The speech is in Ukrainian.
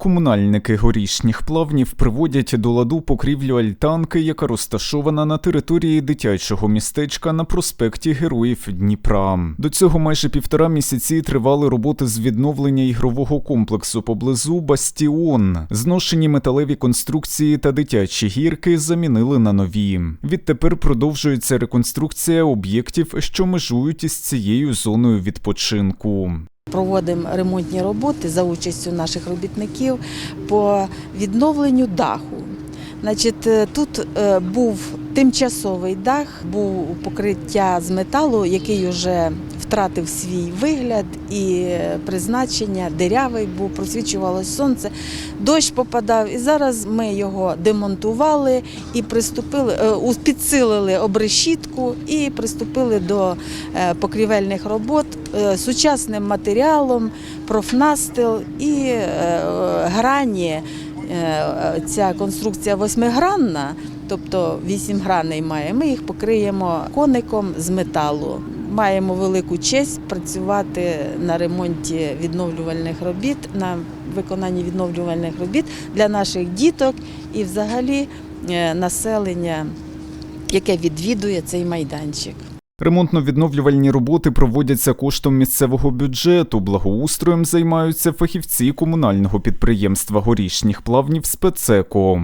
Комунальники горішніх плавнів приводять до ладу покрівлю альтанки, яка розташована на території дитячого містечка на проспекті Героїв Дніпра. До цього майже півтора місяці тривали роботи з відновлення ігрового комплексу поблизу Бастіон. Зношені металеві конструкції та дитячі гірки замінили на нові. Відтепер продовжується реконструкція об'єктів, що межують із цією зоною відпочинку. Проводимо ремонтні роботи за участю наших робітників по відновленню даху. Значить, е, тут е, був тимчасовий дах, був покриття з металу, який вже втратив свій вигляд і призначення, дирявий був, просвічувалось сонце, дощ попадав. І зараз ми його демонтували і приступили, е, підсилили обрешітку і приступили до е, покрівельних робот е, сучасним матеріалом, профнастил і е, грані. Е, Ця конструкція восьмигранна, тобто вісім граней має. Ми їх покриємо коником з металу. Маємо велику честь працювати на ремонті відновлювальних робіт, на виконанні відновлювальних робіт для наших діток і взагалі е, населення, яке відвідує цей майданчик. Ремонтно-відновлювальні роботи проводяться коштом місцевого бюджету. Благоустроєм займаються фахівці комунального підприємства горішніх плавнів спецеко.